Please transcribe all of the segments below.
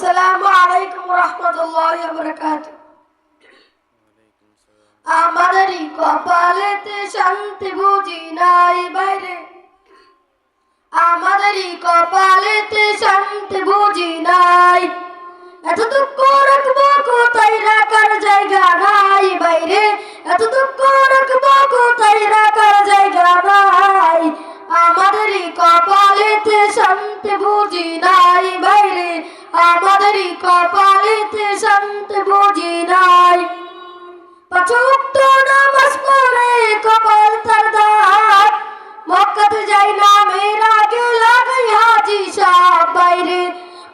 আসসালামু আলাইকুম রহমতুল্লাহ বরকাত আমাদেরই কপালেতে শান্তি বুঝি নাই বাইরে। আমাদেরই কপালেতে শান্তি বুঝি নাই। এত দুঃখ কোথায় রাখার জায়গা নাই বাইরে। এত দুঃখ কোথায় রাখার জায়গা নাই। কপালেতে শান্তি বুঝি নাই বাইরে। আমাদেরই কপালেতে শান্তি বুঝি নাই। পাঁচক্ত নামাজ পড়ে কপাল তার দাঁত মক্কাতে যাই না মেয়েরা আগে লাগাই হাজি সাহ বাইরে।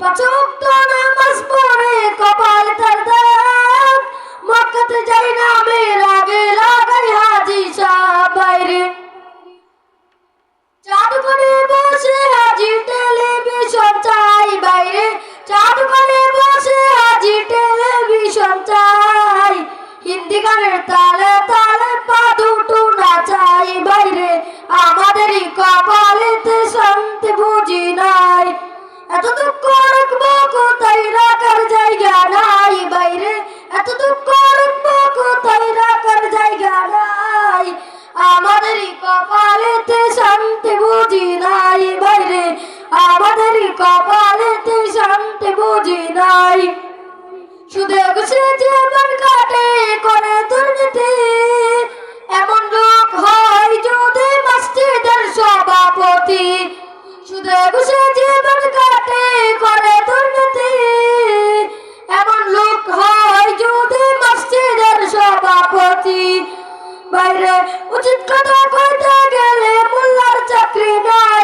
পাঁচক্ত নামাজ পড়ে কপাল তার দাঁত মক্কাতে যাই না মেয়েরা আগে লাগাই হাজি সাহ বাইরে। জাদুঘরে বসে হাজি টেলিভিশন চাই বাইরে। জাদুঘরে গানের তালে তালে পা দুটো নাচাই বাইরে। আমাদেরই কপালেতে শান্তি বুঝি নাই। এত দুঃখ রাখব কোথায় রাখার জায়গা নাই বাইরে? এত দুঃখ রাখব কোথায় রাখার জায়গা নাই? আমাদেরই কপালেতে শান্তি বুঝি নাই বাইরে। আমাদেরই কপালেতে শান্তি বুঝি নাই। শুধু সে জীবন কাটে বাইরে। উচিত কথা কইতে গেলে মোল্লার চাকরি নাই।